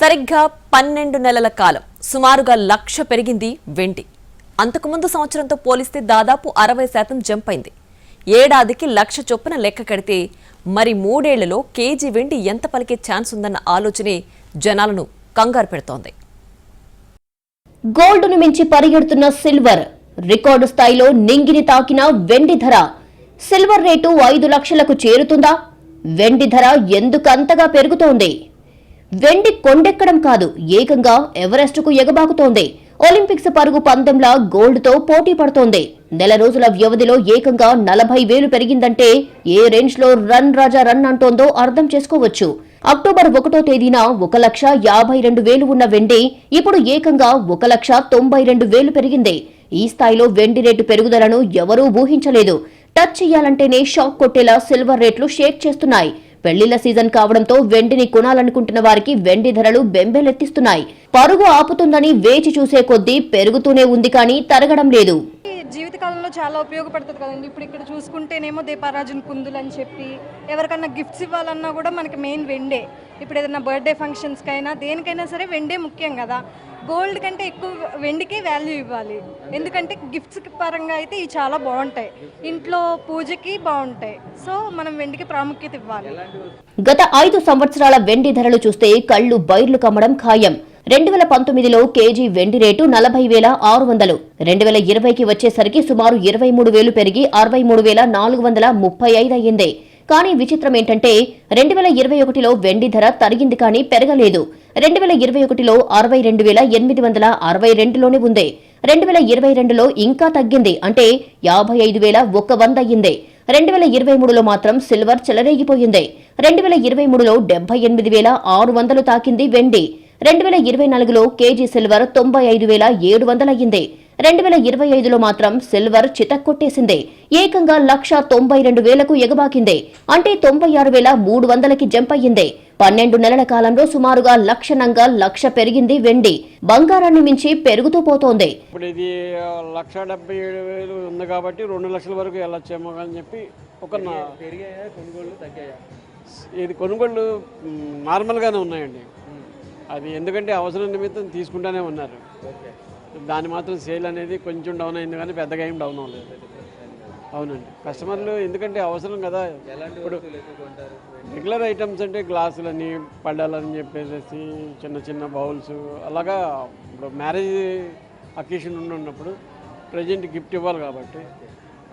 సరిగ్గా పన్నెండు నెలల కాలం. సుమారుగా లక్ష పెరిగింది వెండి. అంతకుముందు సంవత్సరంతో పోలిస్తే దాదాపు అరవై శాతం జంప్ అయింది. ఏడాదికి లక్ష చొప్పున లెక్క కడితే మరి మూడేళ్ళలో కేజీ వెండి ఎంత పలికే ఛాన్స్ ఉందన్న ఆలోచనే జనాలను కంగారు పెడుతోంది. గోల్డ్ను మించి పరిగెడుతున్న సిల్వర్. రికార్డు స్థాయిలో నింగిని తాకిన వెండి ధర. సిల్వర్ రేటు ఐదు లక్షలకు చేరుతుందా? వెండి ధర ఎందుకంతగా పెరుగుతోంది? వెండి కొండెక్కడం కాదు ఏకంగా ఎవరెస్టుకు ఎగబాకుతోంది. ఒలింపిక్స్ పరుగు పందెంలా గోల్డ్తో పోటీ పడుతోంది. నెల రోజుల వ్యవధిలో ఏకంగా నలభై వేలు పెరిగిందంటే ఏ రేంజ్లో రన్ రాజా రన్ అంటోందో అర్థం చేసుకోవచ్చు. అక్టోబర్ ఒకటో తేదీన ఒక లక్ష యాభై రెండు వేలు ఉన్న వెండి ఇప్పుడు ఏకంగా ఒక లక్ష తొంభై రెండు వేలు పెరిగింది. ఈ స్థాయిలో వెండి రేటు పెరుగుదలను ఎవరూ ఊహించలేదు. టచ్ చేయాలంటేనే షాక్ కొట్టేలా సిల్వర్ రేట్లు షేక్ చేస్తున్నాయి. పెళ్ళిళ్ళ సీజన్ కావడంతో వెండిని కొనాలనుకుంటున్న వారికి వెండి ధరలు బెంబేలెత్తిస్తున్నాయి. పరుగు ఆపుతుందని వేచి చూసే కొద్దీ పెరుగుతూనే ఉంది కానీ తరగడం లేదు. ఈ చాలా ఉపయోగపడుతుంది కదండి. ఇప్పుడు ఇక్కడ చూసుకుంటేనేమో దీపారాజన్ కుందులు అని చెప్పి ఎవరికన్నా గిఫ్ట్స్ ఇవ్వాలన్నా కూడా మనకి మెయిన్ వెండే. ఇప్పుడు ఏదైనా బర్త్డే ఫంక్షన్స్కైనా దేనికైనా సరే వెండే ముఖ్యం కదా. గోల్డ్ కంటే ఎక్కువ వెండికే వాల్యూ ఇవ్వాలి. ఎందుకంటే గిఫ్ట్స్ పరంగా అయితే ఇవి చాలా బాగుంటాయి. ఇంట్లో పూజకి బాగుంటాయి. సో మనం వెండికి ప్రాముఖ్యత ఇవ్వాలి. గత ఐదు సంవత్సరాల వెండి ధరలు చూస్తే కళ్ళు బైర్లు కమ్మడం ఖాయం. రెండు వేల పంతొమ్మిదిలో కేజీ వెండి రేటు నలభై వేల ఆరు వందలు. రెండు వేల ఇరవైకి వచ్చేసరికి సుమారు ఇరవై మూడు వేలు పెరిగి అరవై మూడు వేల నాలుగు వందల ముప్పై ఐదు అయ్యింది. కానీ విచిత్రం ఏంటంటే రెండు వేల ఇరవై ఒకటిలో వెండి ధర తరిగింది కానీ పెరగలేదు. రెండు వేల ఇరవై ఒకటిలో అరవై రెండు వేల ఎనిమిది వందల అరవై రెండులోనే ఉంది. రెండు వేల ఇరవై రెండులో ఇంకా తగ్గింది. అంటే యాభై ఐదు వేల ఒక్క వంద అయ్యింది. రెండు వేల ఇరవై మూడులో మాత్రం సిల్వర్ చెలరేగిపోయింది. రెండు వేల ఇరవై మూడులో డెబ్బై ఎనిమిది వేల ఆరు వందలు తాకింది వెండి. రెండు వేల ఇరవై నాలుగులో కేజీ సిల్వర్ తొంభై ఐదు వేల ఏడు వందలయ్యింది. రెండు వేల ఇరవై ఐదులో మాత్రం సిల్వర్ చితక్కొట్టేసింది. ఏకంగా లక్ష తొంభై రెండు వేలకు ఎగబాకింది. అంటే తొంభై ఆరు వేల మూడు వందలకి జంప్ అయ్యింది పన్నెండు నెలల కాలంలో సుమారుగా లక్షణంగా లక్ష పెరిగింది వెండి. బంగారాన్ని మించి పెరుగుతూ పోతోంది. ఇప్పుడు ఇది లక్ష డెబ్బై ఏడు వేలు ఉంది కాబట్టి రెండు లక్షల వరకు వెళ్ళొచ్చేమో అని చెప్పి ఒక నా- కొనుగోళ్ళు తగ్గాయా? ఇది కొనుగోళ్ళు నార్మల్గానే ఉన్నాయండి. అది ఎందుకంటే అవసరం నిమిత్తం తీసుకుంటూనే ఉన్నారు. దాని మాత్రం సేల్ అనేది కొంచెం డౌన్ అయింది కానీ పెద్దగా ఏం డౌన్ అవ్వలేదు. అవునండి. కస్టమర్లు ఎందుకంటే అవసరం కదా. ఇప్పుడు రెగ్యులర్ ఐటమ్స్ అంటే గ్లాసులని పడ్డాలని చెప్పేసి చిన్న చిన్న బౌల్స్ అలాగా ఇప్పుడు మ్యారేజ్ అకేషన్ ఉన్నప్పుడు ప్రజెంట్ గిఫ్ట్ ఇవ్వాలి కాబట్టి.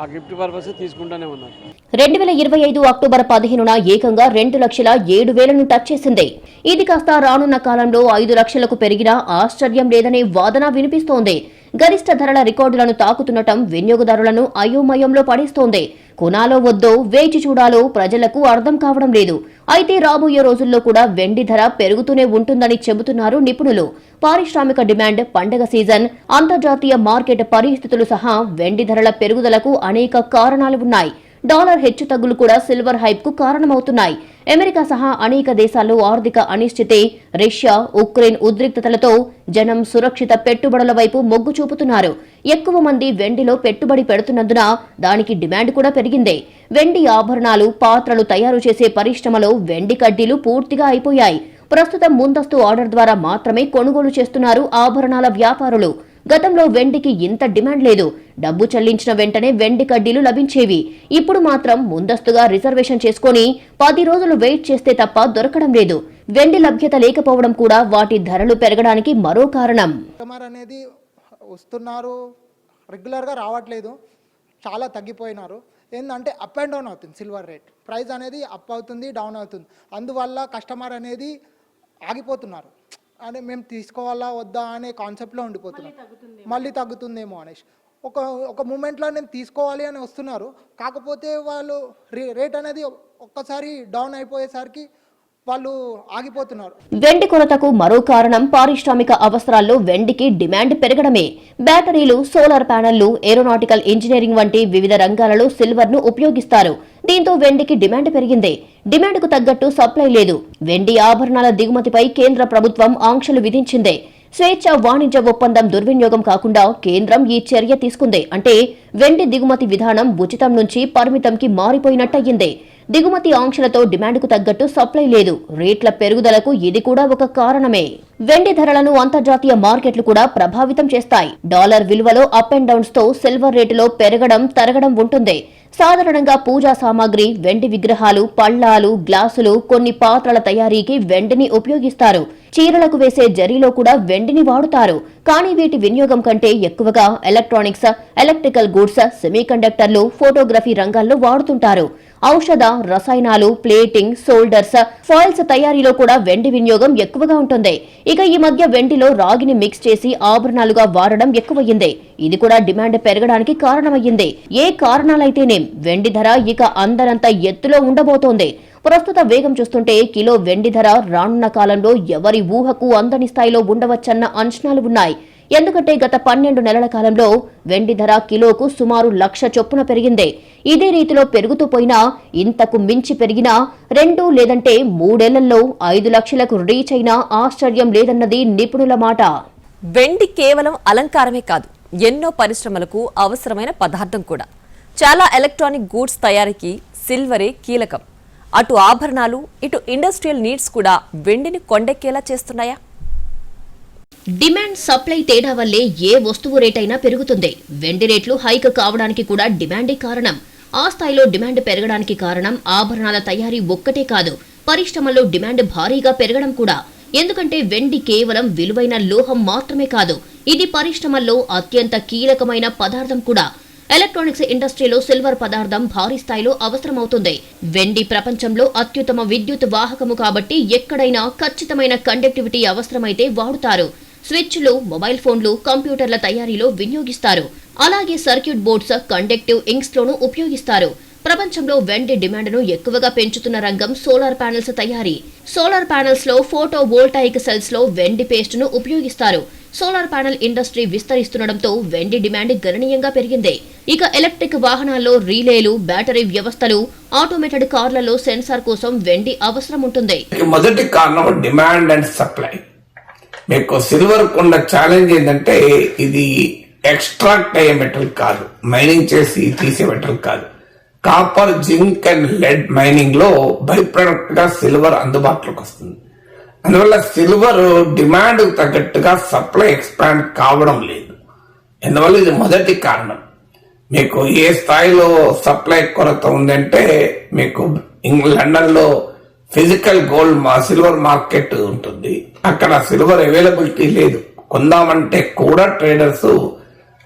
ఆ గిఫ్ట్ పర్పస్ తీసుకుంటూనే ఉన్నారు. రెండు వేల ఇరవై ఐదు అక్టోబర్ పదిహేనున ఏకంగా రెండు లక్షల ఏడు వేలను టచ్ చేసింది. ఇది కాస్త రానున్న కాలంలో ఐదు లక్షలకు పెరిగినా ఆశ్చర్యం లేదనే వాదన వినిపిస్తోంది. గరిష్ట ధరల రికార్డులను తాకుతుండటం వినియోగదారులను అయోమయంలో పడేస్తోంది. కొనాలో వద్దో వేచి చూడాలో ప్రజలకు అర్థం కావడం లేదు. అయితే రాబోయే రోజుల్లో కూడా వెండి ధర పెరుగుతూనే ఉంటుందని చెబుతున్నారు నిపుణులు. పారిశ్రామిక డిమాండ్ పండగ సీజన్ అంతర్జాతీయ మార్కెట్ పరిస్థితులు సహా వెండి ధరల పెరుగుదలకు అనేక కారణాలు ఉన్నాయి. డాలర్ హెచ్చుతగ్గులు కూడా సిల్వర్ హైప్కు కారణమవుతున్నాయి. అమెరికా సహా అనేక దేశాల్లో ఆర్థిక అనిశ్చితి రష్యా ఉక్రెయిన్ ఉద్రిక్తతలతో జనం సురక్షిత పెట్టుబడుల వైపు మొగ్గు చూపుతున్నారు. ఎక్కువ మంది వెండిలో పెట్టుబడి పెడుతున్నందున దానికి డిమాండ్ కూడా పెరిగింది. వెండి ఆభరణాలు పాత్రలు తయారు చేసే పరిశ్రమలో వెండి కడ్డీలు పూర్తిగా అయిపోయాయి. ప్రస్తుతం ముందస్తు ఆర్డర్ ద్వారా మాత్రమే కొనుగోలు చేస్తున్నారు ఆభరణాల వ్యాపారులు. గతంలో వెండికి ఇంత డిమాండ్ లేదు. డబ్బు చెల్లించిన వెంటనే వెండి కడ్డీలు లభించేవి. ఇప్పుడు మాత్రం ముందస్తుగా రిజర్వేషన్ చేసుకొని పది రోజులు వెయిట్ చేస్తే తప్ప దొరకడం లేదు. వెండి లభ్యత లేకపోవడం కూడా వాటి ధరలు పెరగడానికి మరో కారణం. అనేది వస్తున్నారు రెగ్యులర్గా రావట్లేదు చాలా తగ్గిపోయినారు. ఏంటంటే అప్ అండ్ డౌన్ అవుతుంది సిల్వర్ రేట్ ప్రైస్ అనేది అప్ అవుతుంది డౌన్ అవుతుంది. అందువల్ల కస్టమర్ అనేది ఆగిపోతున్నారు. అంటే మేము తీసుకోవాలా వద్దా అనే కాన్సెప్ట్లో ఉండిపోతున్నాం. మళ్ళీ తగ్గుతుందేమో. అనేసి ఒక ఒక మూమెంట్లో నేను తీసుకోవాలి అని వస్తున్నారు. కాకపోతే వాళ్ళు రే- రేట్ అనేది ఒక్కసారి డౌన్ అయిపోయేసరికి వాళ్ళు ఆగిపోతున్నారు. వెండి కొరతకు మరో కారణం పారిశ్రామిక అవసరాల్లో వెండికి డిమాండ్ పెరగడమే. బ్యాటరీలు సోలార్ ప్యానెళ్ళు ఏరోనాటికల్ ఇంజనీరింగ్ వంటి వివిధ రంగాలలో సిల్వర్ను ఉపయోగిస్తారు. దీంతో వెండికి డిమాండ్ పెరిగింది. డిమాండ్కు తగ్గట్టు సప్లై లేదు. వెండి ఆభరణాల దిగుమతిపై కేంద్ర ప్రభుత్వం ఆంక్షలు విధించింది. స్వేచ్ఛ వాణిజ్య ఒప్పందం దుర్వినియోగం కాకుండా కేంద్రం ఈ చర్య తీసుకుంది. అంటే వెండి దిగుమతి విధానం ఉచితం నుంచి పరిమితంకి మారిపోయినట్టయింది. దిగుమతి ఆంక్షలతో డిమాండ్కు తగ్గట్టు సప్లై లేదు. రేట్ల పెరుగుదలకు ఇది కూడా ఒక కారణమే. వెండి ధరలను అంతర్జాతీయ మార్కెట్లు కూడా ప్రభావితం చేస్తాయి. డాలర్ విలువలో అప్ అండ్ డౌన్స్తో సిల్వర్ రేటులో పెరగడం తరగడం ఉంటుంది. సాధారణంగా పూజా సామాగ్రి వెండి విగ్రహాలు పళ్ళాలు గ్లాసులు కొన్ని పాత్రల తయారీకి వెండిని ఉపయోగిస్తారు. చీరలకు వేసే జరీలో కూడా వెండిని వాడుతారు. కానీ వీటి వినియోగం కంటే ఎక్కువగా ఎలక్ట్రానిక్స్ ఎలక్ట్రికల్ గూడ్స్ సెమీకండక్టర్లు ఫోటోగ్రఫీ రంగాల్లో వాడుతుంటారు. ఔషధ రసాయనాలు ప్లేటింగ్ సోల్డర్స్ ఫాయిల్స్ తయారీలో కూడా వెండి వినియోగం ఎక్కువగా ఉంటుంది. ఇక ఈ మధ్య వెండిలో రాగిని మిక్స్ చేసి ఆభరణాలుగా వాడడం ఎక్కువయ్యింది. ఇది కూడా డిమాండ్ పెరగడానికి కారణమయ్యింది. ఏ కారణాలైతేనేం వెండి ధర ఇక అందరంత ఎత్తులో ఉండబోతోంది. ప్రస్తుత వేగం చూస్తుంటే కిలో వెండి ధర రానున్న కాలంలో ఎవరి ఊహకు అందని స్థాయిలో ఉండవచ్చన్న అంచనాలు ఉన్నాయి. ఎందుకంటే గత పన్నెండు నెలల కాలంలో వెండి ధర కిలోకు సుమారు లక్ష చొప్పున పెరిగిందే. ఇదే రీతిలో పెరుగుతూ పోయినా ఇంతకు మించి పెరిగినా రెండు లేదంటే మూడేళ్ళలో ఐదు లక్షలకు రీచ్ అయినా ఆశ్చర్యం లేదన్నది నిపుణుల మాట. వెండి కేవలం అలంకారమే కాదు ఎన్నో పరిశ్రమలకు అవసరమైన పదార్థం కూడా. చాలా ఎలక్ట్రానిక్ గూడ్స్ తయారీకి సిల్వరే కీలకం. అటు ఆభరణాలు ఇటు ఇండస్ట్రియల్ నీడ్స్ కూడా వెండిని కొండెక్కేలా చేస్తున్నాయా? డిమాండ్ సప్లై తేడా వల్లే ఏ వస్తువు రేటైనా పెరుగుతుంది. వెండి రేట్లు హైక్ కావడానికి కూడా డిమాండే కారణం. ఆ స్థాయిలో డిమాండ్ పెరగడానికి కారణం ఆభరణాల తయారీ ఒక్కటే కాదు. పరిశ్రమలో డిమాండ్ భారీగా పెరగడం కూడా. ఎందుకంటే వెండి కేవలం విలువైన లోహం మాత్రమే కాదు ఇది పరిశ్రమల్లో అత్యంత కీలకమైన పదార్థం కూడా. ఎలక్ట్రానిక్స్ ఇండస్ట్రీలో సిల్వర్ పదార్థం భారీ స్థాయిలో అవసరమవుతుంది. వెండి ప్రపంచంలో అత్యుత్తమ విద్యుత్ వాహకము కాబట్టి ఎక్కడైనా ఖచ్చితమైన కండక్టివిటీ అవసరమైతే వాడుతారు. స్విచ్లు మొబైల్ ఫోన్లు కంప్యూటర్ల తయారీలో వినియోగిస్తారు. అలాగే సర్క్యూట్ బోర్డ్స్ కండక్టివ్ ఇంక్స్ లోను ఉపయోగిస్తారు. ప్రపంచంలో వెండి డిమాండ్ను ఎక్కువగా పెంచుతున్న రంగం సోలార్ ప్యానెల్స్ తయారీ. సోలార్ ప్యానెల్స్లో ఫోటో వోల్టాయిక్ సెల్స్లో వెండి పేస్ట్ను ఉపయోగిస్తారు. సోలార్ ప్యానెల్ ఇండస్ట్రీ విస్తరిస్తుండటంతో వెండి డిమాండ్ గణనీయంగా పెరిగింది. ఇక ఎలక్ట్రిక్ వాహనాల్లో రీలేలు బ్యాటరీ వ్యవస్థలు ఆటోమేటెడ్ కార్లలో సెన్సార్ కోసం వెండి అవసరం ఉంటుంది మొదటి కారణం డిమాండ్ అండ్ సప్లై. మీకు సిల్వర్ కొండ ఛాలెంజ్ ఏంటంటే ఇది ఎక్స్ట్రాక్ట్ అయ్యే మెటల్ కాదు. మైనింగ్ చేసి తీసే మెటల్ కాదు. కాపర్ జింక్ అండ్ లెడ్ మైనింగ్లో బై ప్రొడక్ట్గా సిల్వర్ అందుబాటులోకి వస్తుంది. అందువల్ల సిల్వర్ డిమాండ్ తగ్గట్టుగా సప్లై ఎక్స్పాండ్ కావడం లేదు. అందువల్ల ఇది మొదటి కారణం? మీకు ఏ స్థాయిలో సప్లై కొరత ఉందంటే మీకు ఇంగ్ లండన్లో ఫిజికల్ గోల్డ్ మా సిల్వర్ మార్కెట్ ఉంటుంది. అక్కడ సిల్వర్ అవైలబిలిటీ లేదు. కొందామంటే కూడా ట్రేడర్స్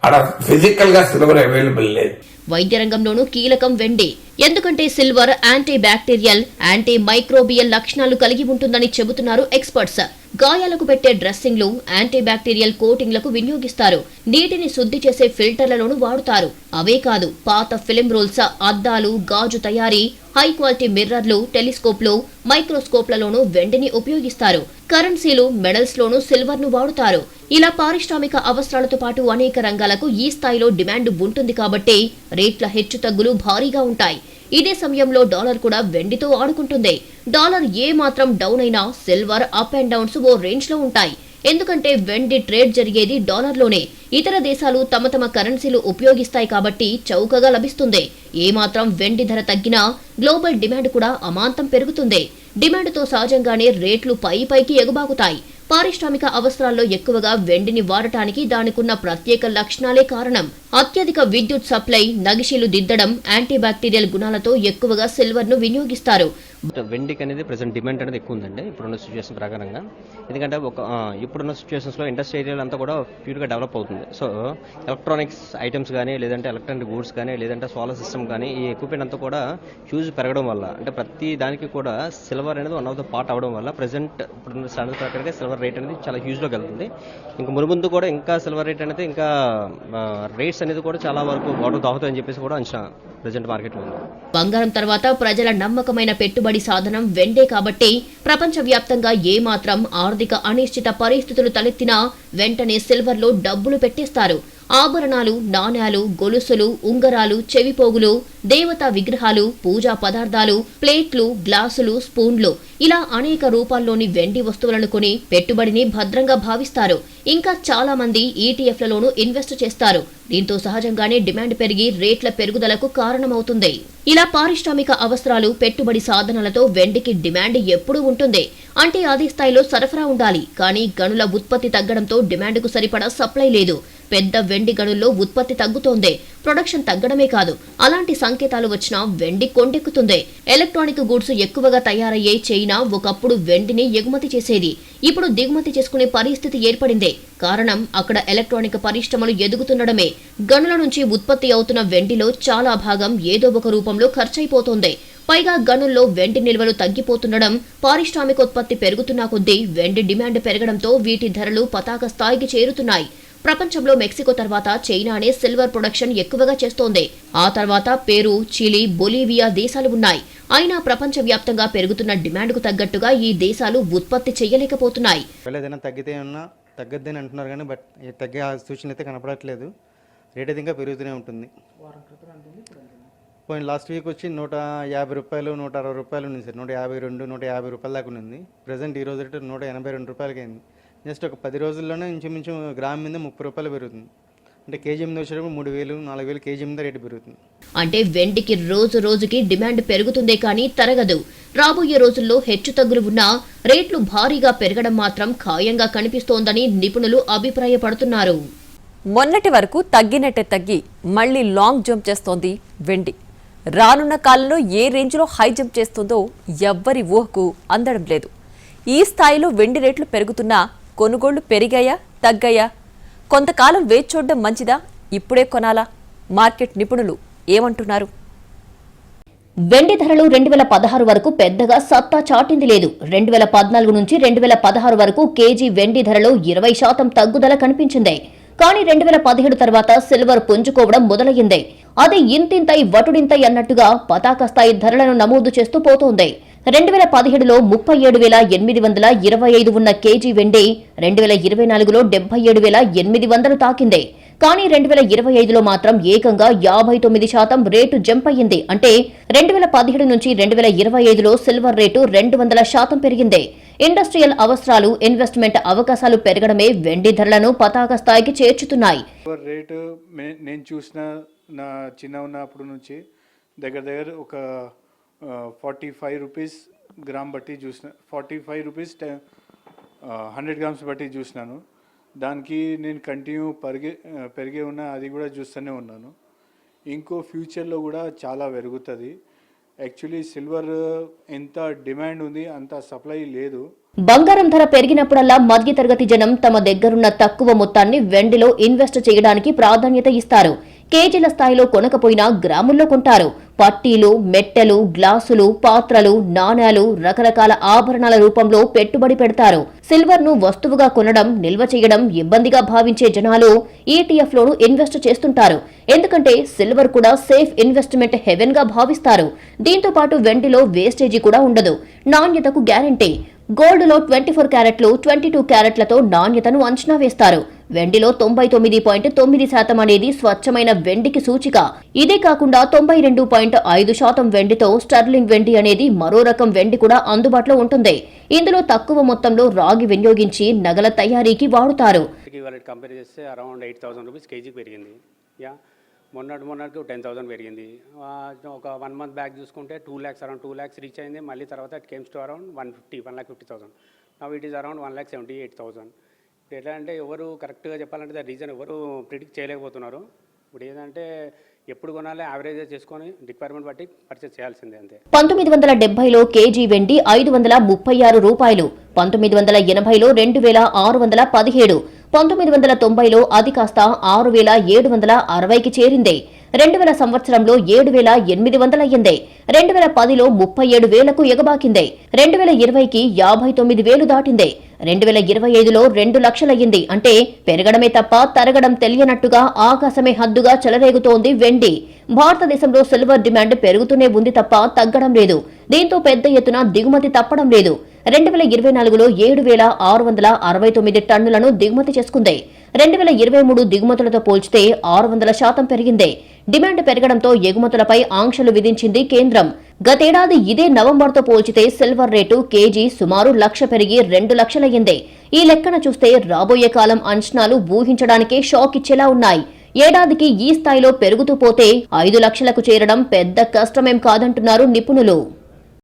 అక్కడ ఫిజికల్గా సిల్వర్ అవైలబుల్ లేదు. వైద్య రంగంలోనూ కీలకం వెండి. ఎందుకంటే silver anti bacterial anti microbial లక్షణాలు కలిగి ఉంటుందని చెబుతున్నారు ఎక్స్పర్ట్స్ గాయాలకు పెట్టే డ్రెస్సింగ్లు యాంటీబ్యాక్టీరియల్ కోటింగ్లకు వినియోగిస్తారు. నీటిని శుద్ధి చేసే ఫిల్టర్లలోనూ వాడుతారు. అవే కాదు పాత ఫిలిం రోల్స్ అద్దాలు గాజు తయారీ హై క్వాలిటీ మిర్రర్లు టెలిస్కోప్లు మైక్రోస్కోప్లలోనూ వెండిని ఉపయోగిస్తారు. కరెన్సీలు మెడల్స్లోనూ సిల్వర్ను వాడుతారు. ఇలా పారిశ్రామిక అవసరాలతో పాటు అనేక రంగాలకు ఈ స్థాయిలో డిమాండ్ ఉంటుంది కాబట్టి రేట్ల హెచ్చుతగ్గులు భారీగా ఉంటాయి. ఇదే సమయంలో డాలర్ కూడా వెండితో ఆడుకుంటుంది. డాలర్ ఏ మాత్రం డౌన్ అయినా సిల్వర్ అప్ అండ్ డౌన్స్ ఓ రేంజ్లో ఉంటాయి. ఎందుకంటే వెండి ట్రేడ్ జరిగేది డాలర్లోనే. ఇతర దేశాలు తమ తమ కరెన్సీలు ఉపయోగిస్తాయి కాబట్టి చౌకగా లభిస్తుంది. ఏమాత్రం వెండి ధర తగ్గినా గ్లోబల్ డిమాండ్ కూడా అమాంతం పెరుగుతుంది. డిమాండ్తో సహజంగానే రేట్లు పై పైకి ఎగుబాకుతాయి. పారిశ్రామిక అవసరాల్లో ఎక్కువగా వెండిని వాడటానికి దానికున్న ప్రత్యేక లక్షణాలే కారణం. అత్యధిక విద్యుత్ సప్లై నగిషీలు దిద్దడం యాంటీబాక్టీరియల్ గుణాలతో ఎక్కువగా సిల్వర్ను వినియోగిస్తారు. వెండికి అనేది ప్రజెంట్ డిమాండ్ అనేది ఎక్కువ ఉందండి ఇప్పుడున్న సిచ్యువేషన్ ప్రకారంగా. ఎందుకంటే ఒక ఇప్పుడున్న సిచ్యువేషన్స్లో ఇండస్ట్రీ ఏరియాలో అంతా కూడా ప్యూర్గా డెవలప్ అవుతుంది. సో ఎలక్ట్రానిక్స్ ఐటమ్స్ కానీ లేదంటే ఎలక్ట్రానిక్ గూడ్స్ కానీ లేదంటే సోలార్ సిస్టమ్ కానీ ఈ ఎక్విప్మెంట్ అంతా కూడా హ్యూజ్ పెరగడం వల్ల అంటే ప్రతి దానికి కూడా సిల్వర్ అనేది వన్ ఆఫ్ ద పార్ట్ అవడం వల్ల ప్రజెంట్ ఇప్పుడున్న స్టాండర్డ్ ప్రకారంగా సిల్వర్ రేట్ అనేది చాలా హ్యూజ్లోకి వెళ్తుంది. ఇంకా మునుముందు కూడా ఇంకా సిల్వర్ రేట్ అనేది ఇంకా రేట్స్ అనేది కూడా చాలా వరకు వాటర్ దాగుతాయని చెప్పేసి కూడా అంచనా ప్రజెంట్ మార్కెట్లో ఉంది. బంగారం తర్వాత ప్రజల నమ్మకమైన పెట్టుబడి సాధనం వెండే కాబట్టి ప్రపంచవ్యాప్తంగా ఏమాత్రం ఆర్థిక అనిశ్చిత పరిస్థితులు తలెత్తినా వెంటనే సిల్వర్లో డబ్బులు పెట్టేస్తారు. ఆభరణాలు నాణ్యాలు గొలుసులు ఉంగరాలు చెవిపోగులు దేవతా విగ్రహాలు పూజా పదార్థాలు ప్లేట్లు గ్లాసులు స్పూన్లు. ఇలా అనేక రూపాల్లోని వెండి వస్తువులను కొని పెట్టుబడిని భద్రంగా భావిస్తారు. ఇంకా చాలా మంది ఈటీఎఫ్లలోనూ ఇన్వెస్ట్ చేస్తారు. దీంతో సహజంగానే డిమాండ్ పెరిగి రేట్ల పెరుగుదలకు కారణమవుతుంది. ఇలా పారిశ్రామిక అవసరాలు పెట్టుబడి సాధనలతో వెండికి డిమాండ్ ఎప్పుడూ ఉంటుంది. అంటే అదే స్థాయిలో సరఫరా ఉండాలి. కానీ గనుల ఉత్పత్తి తగ్గడంతో డిమాండ్కు సరిపడా సప్లై లేదు. పెద్ద వెండి గనుల్లో ఉత్పత్తి తగ్గుతోంది. ప్రొడక్షన్ తగ్గడమే కాదు అలాంటి సంకేతాలు వచ్చినా వెండి కొండెక్కుతుంది. ఎలక్ట్రానిక్ గూడ్స్ ఎక్కువగా తయారయ్యే చైనా ఒకప్పుడు వెండిని ఎగుమతి చేసేది. ఇప్పుడు దిగుమతి చేసుకునే పరిస్థితి ఏర్పడింది. కారణం అక్కడ ఎలక్ట్రానిక్ పరిశ్రమలు ఎదుగుతుండడమే. గనుల నుంచి ఉత్పత్తి అవుతున్న వెండిలో చాలా భాగం ఏదో ఒక రూపంలో ఖర్చయిపోతోంది పైగా గనుల్లో వెండి నిల్వలు తగ్గిపోతుండడం పారిశ్రామికోత్పత్తి పెరుగుతున్న కొద్దీ వెండి డిమాండ్ పెరగడంతో వీటి ధరలు పతాక స్థాయికి చేరుతున్నాయి. ప్రపంచంలో మెక్సికో తర్వాత చైనానే సిల్వర్ ప్రొడక్షన్ ఎక్కువగా చేస్తోంది. ఆ తర్వాత పెరు చిలీ బొలీవియా దేశాలు ఉన్నాయి. అయినా ప్రపంచవ్యాప్తంగా పెరుగుతున్న డిమాండ్కు తగ్గట్టుగా ఈ దేశాలు ఉత్పత్తి చేయలేకపోతున్నాయి. తగ్గితే ఉన్నా తగ్గద్దని అంటున్నారు కానీ బట్ తగ్గే సూచన అయితే కనపడట్లేదు. రేట్ అయితే ఇంకా పెరుగుతూనే ఉంటుంది. పోయిన లాస్ట్ వీక్ వచ్చి నూట యాభై రూపాయలు నూట అరవై రూపాయలు ఉంది సార్. నూట యాభై రెండు నూట యాభై రూపాయల దాకా ఉంది ప్రజెంట్ ఈ రోజు రేటు నూట ఎనభై రెండు రూపాయలకి అయింది. జస్ట్ ఒక పది రోజుల్లోనే ఇంచుమించు గ్రామ్ మీద ముప్పై రూపాయలు పెరుగుతుంది. అంటే కేజీ మీద వచ్చేటప్పుడు మూడు వేలు నాలుగు వేలు కేజీ మీద రేటు పెరుగుతుంది. అంటే వెండికి రోజు రోజుకి డిమాండ్ పెరుగుతుందే కానీ తరగదు. రాబోయే రోజుల్లో హెచ్చుతగ్గులు ఉన్నా రేట్లు భారీగా పెరగడం మాత్రం ఖాయంగా కనిపిస్తోందని నిపుణులు అభిప్రాయపడుతున్నారు. మొన్నటి వరకు తగ్గినట్టే తగ్గి మళ్ళీ లాంగ్ జంప్ చేస్తోంది వెండి. రానున్న కాలంలో ఏ రేంజ్లో హై జంప్ చేస్తుందో ఎవ్వరి ఊహకు అందడం లేదు. ఈ స్థాయిలో వెండి రేట్లు పెరుగుతున్నా కొనుగోళ్ళు పెరిగాయా తగ్గాయా? కొంతకాలం వేచి చూడడం మంచిదా? ఇప్పుడే కొనాలా? మార్కెట్ నిపుణులు ఏమంటున్నారు? వెండి ధరలు రెండు వేల పదహారు వరకు పెద్దగా సత్తా చాటింది లేదు. రెండు వేల పద్నాలుగు నుంచి రెండు వేల పదహారు వరకు కేజీ వెండి ధరలో ఇరవై శాతం తగ్గుదల కనిపించింది. కానీ రెండు వేల పదిహేడు తర్వాత సిల్వర్ పుంజుకోవడం మొదలయ్యింది. అది ఇంతింతై వటుడింతై అన్నట్టుగా పతాక స్థాయి ధరలను నమోదు చేస్తూ పోతోంది. రెండు వేల పదిహేడులో ముప్పై ఏడు వేల ఎనిమిది వందల ఇరవై ఐదు ఉన్న కేజీ వెండి రెండు వేల ఇరవై నాలుగులో డెబ్బై ఏడు వేల ఎనిమిది వందలు తాకింది. కానీ రెండు వేల ఇరవై ఐదులో మాత్రం ఏకంగా యాభై తొమ్మిది శాతం రేటు జంప్ అయ్యింది అంటే రెండు వేల పదిహేడు నుంచి రెండు వేల ఇరవై ఐదులో సిల్వర్ రేటు రెండు వందల శాతం పెరిగింది. ఇండస్ట్రియల్ అవసరాలు ఇన్వెస్ట్మెంట్ అవకాశాలు పెరగడమే వెండి ధరలను పతాక స్థాయికి చేర్చుతున్నాయి. రేటు నేను చూసిన నా చిన్న ఉన్నప్పుడు నుంచి దగ్గర దగ్గర ఒక ఫార్టీ ఫైవ్ రూపీస్ గ్రామ్ బట్టి చూసిన forty five rupees hundred grams బట్టి చూసినాను. దానికి నేను కంటిన్యూ పెరిగే పెరిగే ఉన్న అది కూడా చూస్తూనే ఉన్నాను. ఇంకో ఫ్యూచర్లో కూడా చాలా పెరుగుతుంది. యాక్చువల్లీ సిల్వర్ ఎంత డిమాండ్ ఉంది అంత సప్లై లేదు. బంగారం ధర పెరిగినప్పుడల్లా మధ్యతరగతి జనం తమ దగ్గరున్న తక్కువ మొత్తాన్ని వెండిలో ఇన్వెస్ట్ చేయడానికి ప్రాధాన్యత ఇస్తారు. కేజీల స్థాయిలో కొనకపోయినా గ్రాముల్లో కొంటారు. పట్టీలు మెట్టెలు గ్లాసులు పాత్రలు నాణేలు రకరకాల ఆభరణాల రూపంలో పెట్టుబడి పెడతారు. సిల్వర్ను వస్తువుగా కొనడం నిల్వ చేయడం ఇబ్బందిగా భావించే జనాలు ఈటీఎఫ్ లోను ఇన్వెస్ట్ చేస్తుంటారు. ఎందుకంటే సిల్వర్ కూడా సేఫ్ ఇన్వెస్ట్మెంట్ హెవెన్గా భావిస్తారు. దీంతో పాటు వెండిలో వేస్టేజీ కూడా ఉండదు. నాణ్యతకు గ్యారంటీ. గోల్డ్లో ట్వంటీ ఫోర్ క్యారెట్లు ట్వంటీ టూ క్యారెట్లతో నాణ్యతను అంచనా వేస్తారు. వెండిలో తొంభై తొమ్మిది పాయింట్ తొమ్మిది శాతం అనేది స్వచ్ఛమైన వెండికి సూచిక. ఇదే కాకుండా తొంభై రెండు పాయింట్ ఐదు శాతం వెండితో స్టర్లింగ్ వెండి అనేది మరో రకం వెండి కూడా అందుబాటులో ఉంటుంది. ఇందులో తక్కువ మొత్తంలో రాగి వినియోగించి నగల తయారీకి వాడుతారు. కంపేర్ చేస్తే అరౌండ్ ఎయిట్ థౌసండ్ రూపీస్ కేజీకి పెరిగింది. యా మొన్నటి మొన్నటికి టెన్ థౌసండ్ పెరిగింది. ఒక వన్ మంత్ బ్యాక్ చూసుకుంటే two lakhs around two lakhs reach అయింది. మళ్ళీ తర్వాత it comes to around one fifty one lakh fifty thousand now it is around one lakh seventy eight thousand ఇప్పుడు ఎట్లా అంటే ఎవరు కరెక్ట్గా చెప్పాలంటే రీజన్ ఎవరు ప్రిడిక్ట్ చేయలేకపోతున్నారు. ఇప్పుడు ఏంటంటే ఎప్పుడు కొనాలి యావరేజ్ చేసుకొని రిక్వైర్మెంట్ బట్టి పర్చేస్ చేయాల్సిందే అంతే. పంతొమ్మిది వందల డెబ్బైలో కేజీ వెండి ఐదు వందల ముప్పై ఆరు రూపాయలు పంతొమ్మిది వందల ఎనభైలో రెండు వేల ఆరు వందల పదిహేడు పంతొమ్మిది వందల తొంభైలో అది కాస్త ఆరు వేల ఏడు వందల అరవైకి చేరింది. రెండు వేల సంవత్సరంలో ఏడు వేల ఎనిమిది వందలయ్యింది. రెండు వేల పదిలో ముప్పై ఏడు వేలకు ఎగబాకింది. రెండు వేల ఇరవైకి యాభై తొమ్మిది వేలు దాటింది. రెండు వేల ఇరవై ఐదులో రెండు లక్షలయ్యింది. అంటే పెరగడమే తప్ప తరగడం తెలియనట్టుగా ఆకాశమే హద్దుగా చెలరేగుతోంది వెండి. భారతదేశంలో సిల్వర్ డిమాండ్ పెరుగుతూనే ఉంది తప్ప తగ్గడం లేదు. దీంతో పెద్ద ఎత్తున దిగుమతి తప్పడం లేదు. రెండు వేల ఇరవై నాలుగులో ఏడు వేల ఆరు వందల అరవై తొమ్మిది టన్నులను దిగుమతి చేసుకుంది. రెండు వేల ఇరవై మూడు దిగుమతులతో పోల్చితే ఆరు వందల శాతం పెరిగింది. డిమాండ్ పెరగడంతో ఎగుమతులపై ఆంక్షలు విధించింది కేంద్రం. గతేడాది ఇదే నవంబర్తో పోల్చితే సిల్వర్ రేటు కేజీ సుమారు లక్ష పెరిగి రెండు లక్షలయ్యింది. ఈ లెక్కన చూస్తే రాబోయే కాలం అంచనాలు ఊహించడానికే షాక్ ఇచ్చేలా ఉన్నాయి. ఏడాదికి ఈ స్థాయిలో పెరుగుతూ పోతే ఐదు లక్షలకు చేరడం పెద్ద కష్టమేం కాదంటున్నారు నిపుణులు.